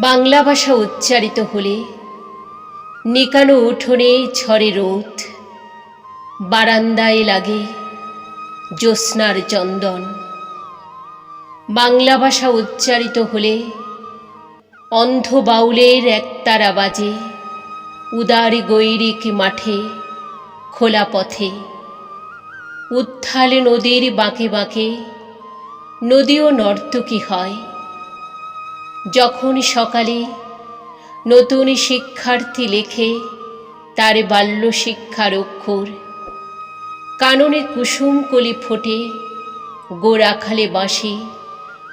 বাংলা ভাষা উচ্চারিত হলে নিকানো উঠোনে ঝরে রোদ, বারান্দায় লাগে জ্যোৎস্নার চন্দন। বাংলা ভাষা উচ্চারিত হলে অন্ধ বাউলের একতারা বাজে উদার গৈরিক মাঠে, খোলা পথে? উত্থাল নদীর বাঁকে বাঁকে, নদীও নর্তকী হয়। যখন সকালে নতুন শিক্ষার্থী লেখে তার বাল্য শিক্ষার অক্ষর, কাননে কুসুম কলি ফোটে, গোড়াখালে বাঁশি,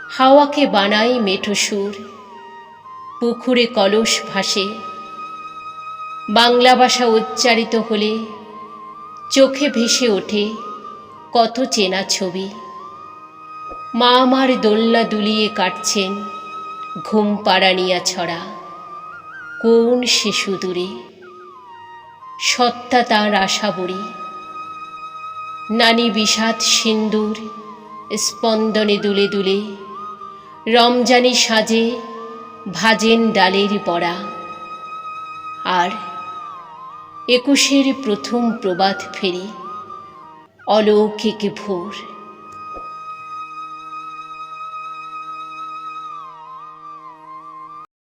হাওয়াকে বানায় মেঠো সুর, পুকুরে কলস ভাসে। বাংলা ভাষা উচ্চারিত হলে চোখে ভেসে ওঠে কত চেনা ছবি। মা আমার দোলনা দুলিয়ে কাটছেন ঘুম পাড়ানিয়া ছড়া, কোন শিশু দূরে? সত্তা তার আশা বড়ি। নানি বিষাদ সিন্দুর স্পন্দনে দুলে দুলে, রমজানি সাজে ভাজেন ডালের বড়া। আর একুশের প্রথম প্রবাদ ফেরি অলৌকিক ভোর।